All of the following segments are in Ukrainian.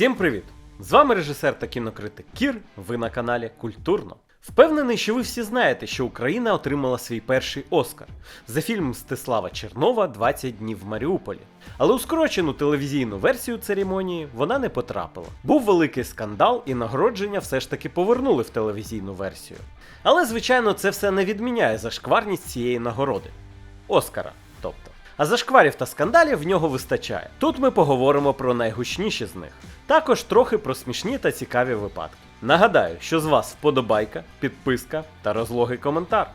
Всім привіт! З вами режисер та кінокритик Кір. Ви на каналі Культурно. Впевнений, що ви всі знаєте, що Україна отримала свій перший Оскар за фільм Мстислава Чернова «20 днів в Маріуполі. Але у скорочену телевізійну версію церемонії вона не потрапила. Був великий скандал, і нагородження все ж таки повернули в телевізійну версію. Але, звичайно, це все не відміняє зашкварність цієї нагороди. Оскара, тобто. А зашкварів та скандалів в нього вистачає. Тут ми поговоримо про найгучніші з них. Також трохи про смішні та цікаві випадки. Нагадаю, що з вас вподобайка, підписка та розлогий коментар.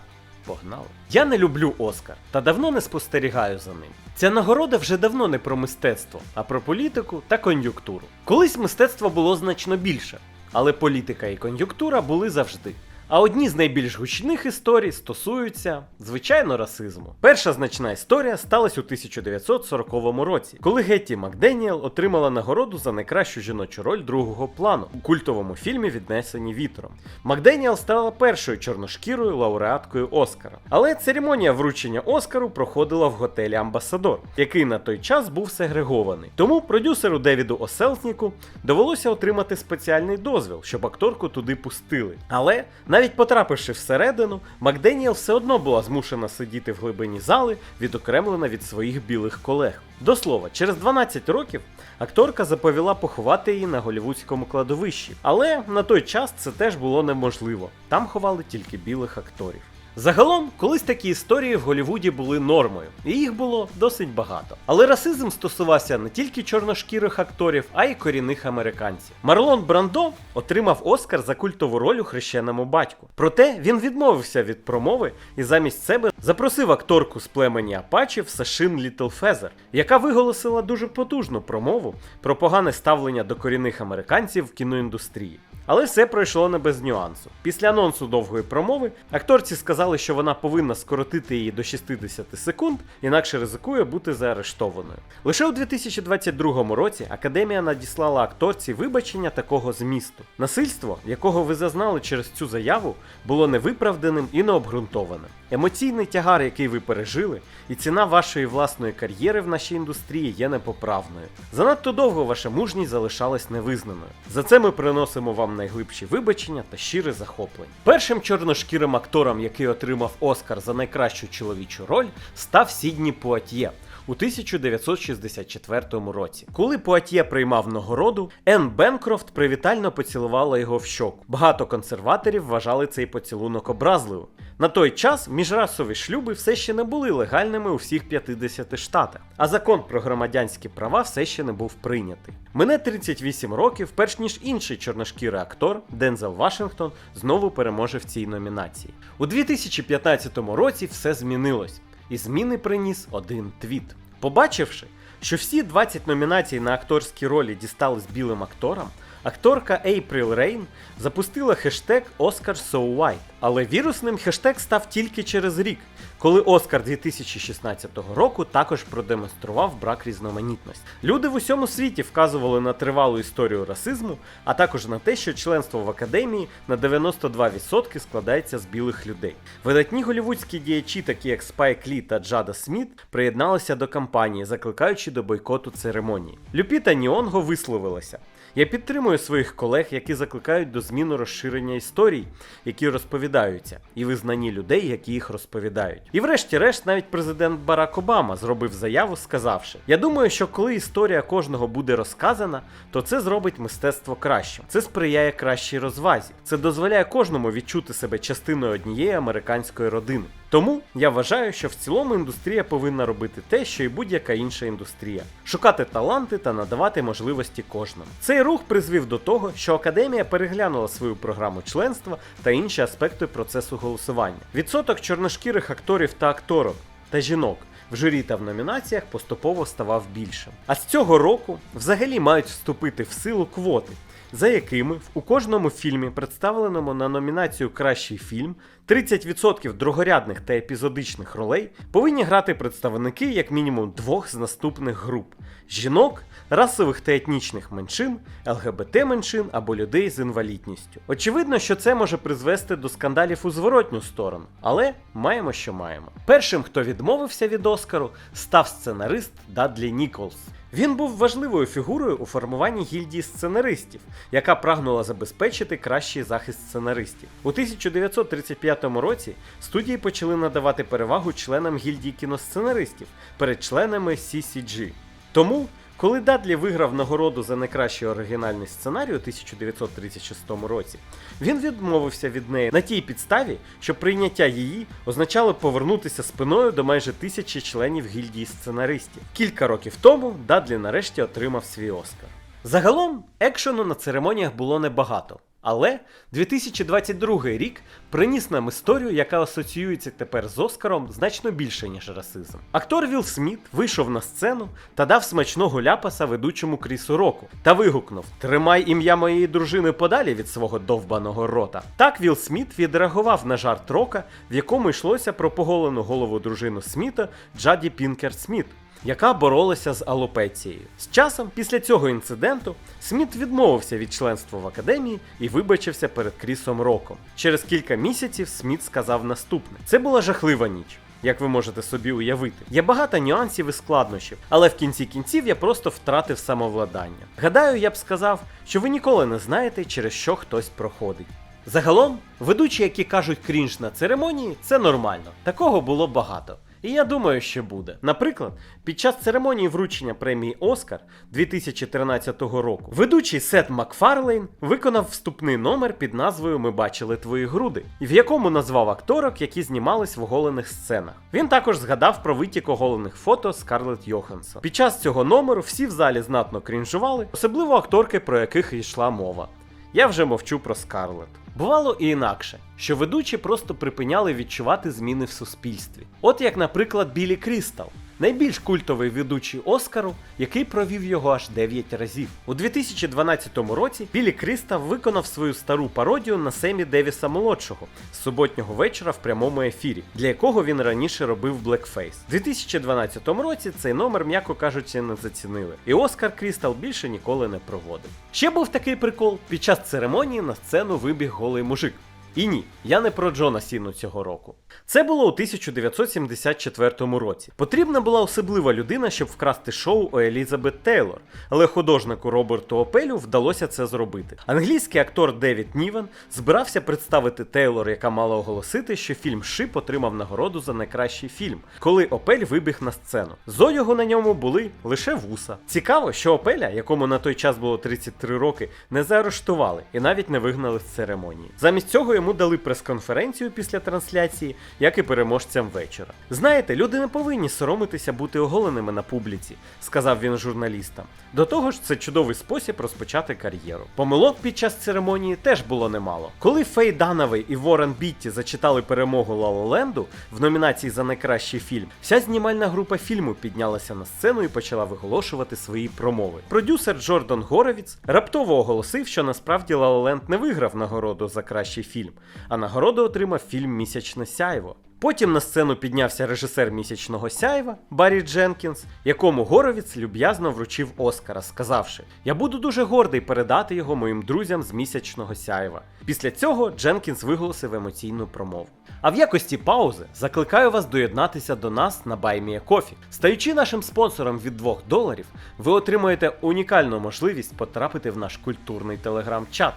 Погнали! Я не люблю Оскар та давно не спостерігаю за ним. Ця нагорода вже давно не про мистецтво, а про політику та кон'юнктуру. Колись мистецтво було значно більше, але політика і кон'юнктура були завжди. А одні з найбільш гучних історій стосуються, звичайно, расизму. Перша значна історія сталася у 1940 році, коли Гетті Макденіел отримала нагороду за найкращу жіночу роль другого плану у культовому фільмі Віднесені вітром. Макденіел стала першою чорношкірою лауреаткою Оскара. Але церемонія вручення Оскару проходила в готелі Амбасадор, який на той час був сегрегований. Тому продюсеру Девіду Оселсніку довелося отримати спеціальний дозвіл, щоб акторку туди пустили. Але навіть потрапивши всередину, Макденіел все одно була змушена сидіти в глибині зали, відокремлена від своїх білих колег. До слова, через 12 років акторка заповіла поховати її на голівудському кладовищі, але на той час це теж було неможливо. Там ховали тільки білих акторів. Загалом, колись такі історії в Голівуді були нормою, і їх було досить багато. Але расизм стосувався не тільки чорношкірих акторів, а й корінних американців. Марлон Брандо отримав Оскар за культову роль у хрещеному батьку. Проте він відмовився від промови і замість себе запросив акторку з племені Апачів Сашин Літлфезер, яка виголосила дуже потужну промову про погане ставлення до корінних американців в кіноіндустрії. Але все пройшло не без нюансу. Після анонсу довгої промови акторці сказали, що вона повинна скоротити її до 60 секунд, інакше ризикує бути заарештованою. Лише у 2022 році академія надіслала акторці вибачення такого змісту. Насильство, якого ви зазнали через цю заяву, було невиправданим і необґрунтованим. Емоційний тягар, який ви пережили, і ціна вашої власної кар'єри в нашій індустрії є непоправною. Занадто довго ваша мужність залишалась невизнаною. За це ми приносимо вам найглибші вибачення та щире захоплення. Першим чорношкірим актором, який отримав Оскар за найкращу чоловічу роль, став Сідні Пуатьє. У 1964 році, коли Пуатьє приймав нагороду, Енн Бенкрофт привітально поцілувала його в щоку. Багато консерваторів вважали цей поцілунок образливим. На той час міжрасові шлюби все ще не були легальними у всіх 50 штатах, а закон про громадянські права все ще не був прийнятий. Мине 38 років, перш ніж інший чорношкірий актор Дензел Вашингтон знову переможе в цій номінації. У 2015 році все змінилось, і зміни приніс один твіт. Побачивши, що всі 20 номінацій на акторські ролі дістались білим акторам, акторка Ейпріл Рейн запустила хештег Oscar So White. Але вірусним хештег став тільки через рік, коли Оскар 2016 року також продемонстрував брак різноманітності. Люди в усьому світі вказували на тривалу історію расизму, а також на те, що членство в академії на 92% складається з білих людей. Видатні голівудські діячі, такі як Спайк Лі та Джада Сміт, приєдналися до кампанії, закликаючи до бойкоту церемонії. Люпіта Ніонго висловилася. Я підтримую своїх колег, які закликають до зміни розширення історій, які розповідаються, і визнані людей, які їх розповідають. І врешті-решт, навіть президент Барак Обама зробив заяву, сказавши: Я думаю, що коли історія кожного буде розказана, то це зробить мистецтво кращим. Це сприяє кращій розвазі. Це дозволяє кожному відчути себе частиною однієї американської родини. Тому я вважаю, що в цілому індустрія повинна робити те, що і будь-яка інша індустрія: шукати таланти та надавати можливості кожному. Цей рух призвів до того, що академія переглянула свою програму членства та інші аспекти процесу голосування. Відсоток чорношкірих акторів та акторок та жінок. В журі та в номінаціях поступово ставав більшим. А з цього року взагалі мають вступити в силу квоти, за якими у кожному фільмі, представленому на номінацію Кращий фільм, 30% другорядних та епізодичних ролей повинні грати представники як мінімум двох з наступних груп: жінок, расових та етнічних меншин, ЛГБТ меншин або людей з інвалідністю. Очевидно, що це може призвести до скандалів у зворотню сторону, але маємо, що маємо. Першим, хто відмовився від Оскару, став сценарист Дадлі Ніколс. Він був важливою фігурою у формуванні гільдії сценаристів, яка прагнула забезпечити кращий захист сценаристів. У 1935 році студії почали надавати перевагу членам гільдії кіносценаристів перед членами CCG. Тому, коли Дадлі виграв нагороду за найкращий оригінальний сценарій у 1936 році, він відмовився від неї на тій підставі, що прийняття її означало повернутися спиною до майже тисячі членів гільдії сценаристів. Кілька років тому Дадлі нарешті отримав свій Оскар. Загалом екшену на церемоніях було небагато. Але 2022 рік приніс нам історію, яка асоціюється тепер з Оскаром значно більше, ніж расизм. Актор Вілл Сміт вийшов на сцену та дав смачного ляпаса ведучому Крісу Року та вигукнув: Тримай ім'я моєї дружини подалі від свого довбаного рота. Так Вілл Сміт відреагував на жарт Рока, в якому йшлося про поголену голову дружину Сміта Джаді Пінкер Сміт яка боролася з алопецією. З часом, після цього інциденту, Сміт відмовився від членства в академії і вибачився перед Крісом Роком. Через кілька місяців Сміт сказав наступне: це була жахлива ніч. Як ви можете собі уявити, є багато нюансів і складнощів, але в кінці кінців я просто втратив самовладання. Гадаю, я б сказав, що ви ніколи не знаєте, через що хтось проходить. Загалом, ведучі, які кажуть крінж на церемонії, це нормально. Такого було багато. І я думаю, що буде. Наприклад, під час церемонії вручення премії Оскар 2013 року ведучий Сет Макфарлейн виконав вступний номер під назвою Ми бачили твої груди, в якому назвав акторок, які знімались в оголених сценах. Він також згадав про витік оголених фото Скарлетт Йоханссон. Під час цього номеру всі в залі знатно крінжували, особливо акторки, про яких йшла мова. Я вже мовчу про Скарлетт. Бувало і інакше, що ведучі просто припиняли відчувати зміни в суспільстві. От як, наприклад, Білі Крістал, найбільш культовий ведучий Оскару, який провів його аж 9 разів. У 2012 році Білі Крістал виконав свою стару пародію на Семі Девіса молодшого з суботнього вечора в прямому ефірі, для якого він раніше робив блекфейс. У 2012 році цей номер, м'яко кажучи, не зацінили, і Оскар Крістал більше ніколи не проводив. Ще був такий прикол: під час церемонії на сцену вибіг голий мужик. І ні, я не про Джона Сіну цього року. Це було у 1974 році. Потрібна була особлива людина, щоб вкрасти шоу у Елізабет Тейлор, але художнику Роберту Опелю вдалося це зробити. Англійський актор Девід Нівен збирався представити Тейлор, яка мала оголосити, що фільм Шип отримав нагороду за найкращий фільм, коли Опель вибіг на сцену. З одягу на ньому були лише вуса. Цікаво, що Опеля, якому на той час було 33 роки, не заарештували і навіть не вигнали з церемонії. Замість цього йому дали прес-конференцію після трансляції, як і переможцям вечора. Знаєте, люди не повинні соромитися бути оголеними на публіці, сказав він журналістам. До того ж, це чудовий спосіб розпочати кар'єру. Помилок під час церемонії теж було немало. Коли Фей Дановий і Ворен Бітті зачитали перемогу Лалоленду в номінації за найкращий фільм, вся знімальна група фільму піднялася на сцену і почала виголошувати свої промови. Продюсер Джордан Горовіц раптово оголосив, що насправді Лалоленд не виграв нагороду за кращий фільм, а нагороду отримав фільм Місячне сяйво. Потім на сцену піднявся режисер місячного сяйва Баррі Дженкінс, якому Горовіц люб'язно вручив Оскара, сказавши: Я буду дуже гордий передати його моїм друзям з місячного сяйва. Після цього Дженкінс виголосив емоційну промову. А в якості паузи закликаю вас доєднатися до нас на BuyMeACoffee. Стаючи нашим спонсором від 2 доларів, ви отримаєте унікальну можливість потрапити в наш культурний телеграм-чат.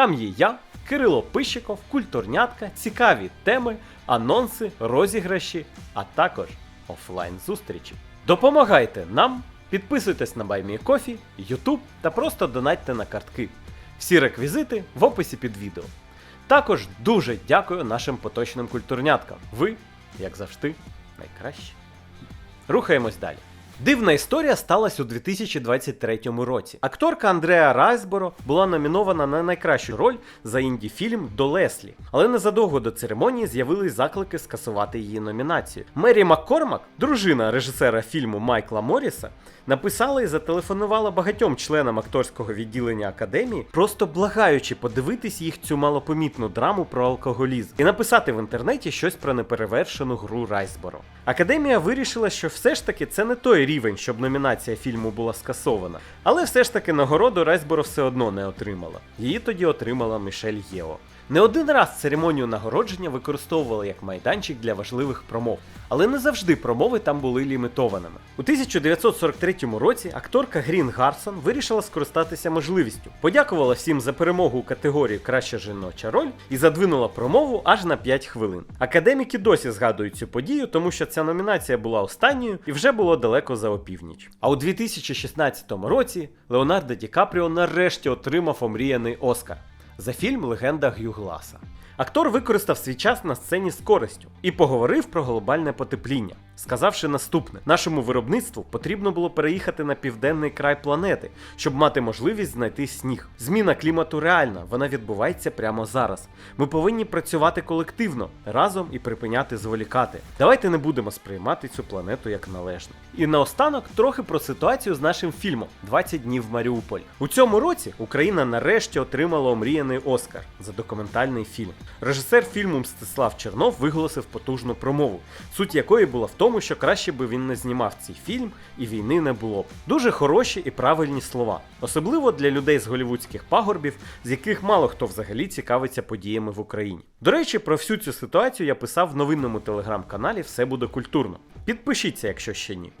Там є я, Кирило Пищиков, культурнятка, цікаві теми, анонси, розіграші, а також офлайн зустрічі. Допомагайте нам, підписуйтесь на BuyMeACoffee, YouTube та просто донатьте на картки. Всі реквізити в описі під відео. Також дуже дякую нашим поточним культурняткам. Ви, як завжди, найкращі. Рухаємось далі. Дивна історія сталася у 2023 році. Акторка Андреа Райсборо була номінована на найкращу роль за інді-фільм до Леслі, але незадовго до церемонії з'явились заклики скасувати її номінацію. Мері Маккормак, дружина режисера фільму Майкла Морріса, написала і зателефонувала багатьом членам акторського відділення академії, просто благаючи подивитись їх цю малопомітну драму про алкоголізм і написати в інтернеті щось про неперевершену гру Райсборо. Академія вирішила, що все ж таки це не той рівень, щоб номінація фільму була скасована, але все ж таки нагороду Райсборо все одно не отримала. Її тоді отримала Мішель Єо. Не один раз церемонію нагородження використовували як майданчик для важливих промов, але не завжди промови там були лімітованими. У 1943 році акторка Грін Гарсон вирішила скористатися можливістю, подякувала всім за перемогу у категорії Краща жіноча роль і задвинула промову аж на 5 хвилин. Академіки досі згадують цю подію, тому що ця номінація була останньою і вже було далеко за опівніч. А у 2016 році Леонардо Ді Капріо нарешті отримав омріяний Оскар за фільм Легенда Гюгласа. Актор використав свій час на сцені з користю і поговорив про глобальне потепління, сказавши наступне: нашому виробництву потрібно було переїхати на південний край планети, щоб мати можливість знайти сніг. Зміна клімату реальна, вона відбувається прямо зараз. Ми повинні працювати колективно разом і припиняти зволікати. Давайте не будемо сприймати цю планету як належне. І наостанок трохи про ситуацію з нашим фільмом «20 днів в Маріуполі. У цьому році Україна нарешті отримала омріяний Оскар за документальний фільм. Режисер фільму Мстислав Чернов виголосив потужну промову, суть якої була в тому, що краще би він не знімав цей фільм і війни не було б. Дуже хороші і правильні слова, особливо для людей з голівудських пагорбів, з яких мало хто взагалі цікавиться подіями в Україні. До речі, про всю цю ситуацію я писав в новинному телеграм-каналі Все буде культурно. Підпишіться, якщо ще ні.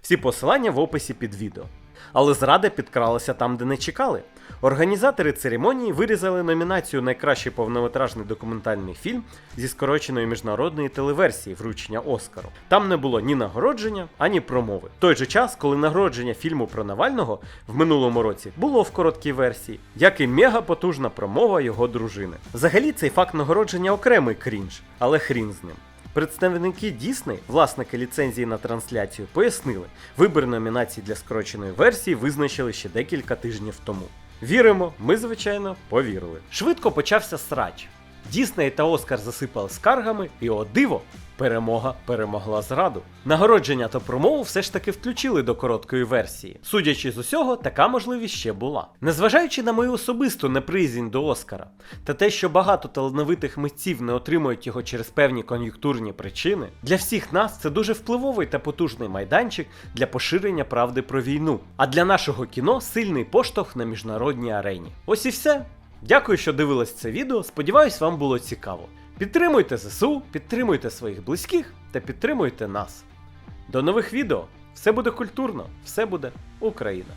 Всі посилання в описі під відео. Але зрада підкралася там, де не чекали. Організатори церемонії вирізали номінацію Найкращий повнометражний документальний фільм зі скороченої міжнародної телеверсії вручення Оскару. Там не було ні нагородження, ані промови. В той же час, коли нагородження фільму про Навального в минулому році було в короткій версії, як і мегапотужна промова його дружини. Взагалі, цей факт нагородження окремий крінж, але хрін з ним. Представники Disney, власники ліцензії на трансляцію, пояснили, вибір номінацій для скороченої версії визначили ще декілька тижнів тому. Віримо, ми, звичайно, повірили. Швидко почався срач. Дісней та Оскар засипали скаргами, і о диво! Перемога перемогла зраду. Нагородження та промову все ж таки включили до короткої версії. Судячи з усього, така можливість ще була. Незважаючи на мою особисту неприязнь до Оскара, та те, що багато талановитих митців не отримують його через певні кон'юнктурні причини, для всіх нас це дуже впливовий та потужний майданчик для поширення правди про війну. А для нашого кіно сильний поштовх на міжнародній арені. Ось і все. Дякую, що дивились це відео. Сподіваюсь, вам було цікаво. Підтримуйте ЗСУ, підтримуйте своїх близьких та підтримуйте нас. До нових відео! Все буде культурно, все буде Україна!